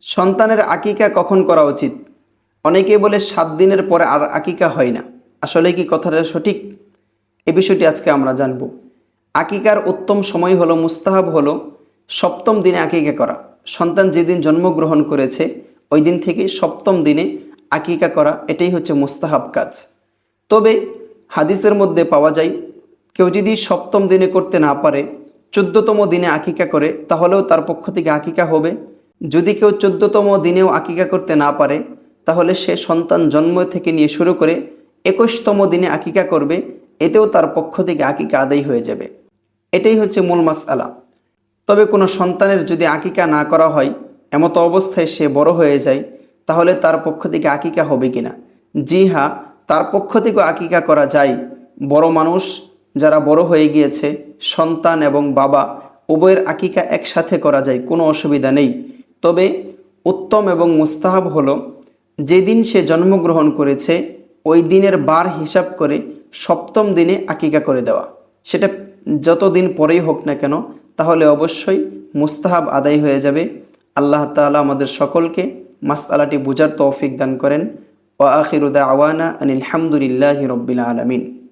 সন্তানের আকিকা কখন করা উচিত? অনেকে বলে সাত দিনের পরে আর আকিকা হয় না। আসলে কি কথাটা সঠিক? এ বিষয়টি আজকে আমরা জানব। আকিকার উত্তম সময় হলো মুস্তাহাব হলো সপ্তম দিনে আকিকা করা। সন্তান যেদিন জন্মগ্রহণ করেছে, ওই দিন থেকে সপ্তম দিনে আকিকা করা, এটাই হচ্ছে মুস্তাহাব কাজ। তবে হাদিসের মধ্যে পাওয়া যায়, কেউ যদি সপ্তম দিনে করতে না পারে, চোদ্দতম দিনে আকিকা করে, তাহলেও তার পক্ষ থেকে আকিকা হবে। যদি কেউ চোদ্দতম দিনেও আকিকা করতে না পারে, তাহলে সে সন্তান জন্ম থেকে নিয়ে শুরু করে একুশতম দিনে আকিকা করবে, এতেও তার পক্ষ থেকে আকিকা আদায় হয়ে যাবে। এটাই হচ্ছে মূল মাসআলা। তবে কোনো সন্তানের যদি আকিকা না করা হয়, এমত অবস্থায় সে বড় হয়ে যায়, তাহলে তার পক্ষ থেকে আকিকা হবে কিনা? জি হ্যাঁ তার পক্ষ থেকেও আকিকা করা যায়। বড় মানুষ যারা বড় হয়ে গিয়েছে, সন্তান এবং বাবা, উভয়ের আকিকা একসাথে করা যায়, কোনো অসুবিধা নেই। তবে উত্তম এবং মুস্তাহাব হলো, যেদিন সে জন্মগ্রহণ করেছে, ওই দিনের বার হিসাব করে সপ্তম দিনে আকিকা করে দেওয়া। সেটা যতদিন পরেই হোক না কেন, তাহলে অবশ্যই মুস্তাহাব আদায় হয়ে যাবে। আল্লাহ তাআলা আমাদের সকলকে মাসআলাটি বুঝার তৌফিক দান করেন। ওয়া আখিরুদা আওয়ানা আনিল হামদুলিল্লাহি রব্বিল আলামিন।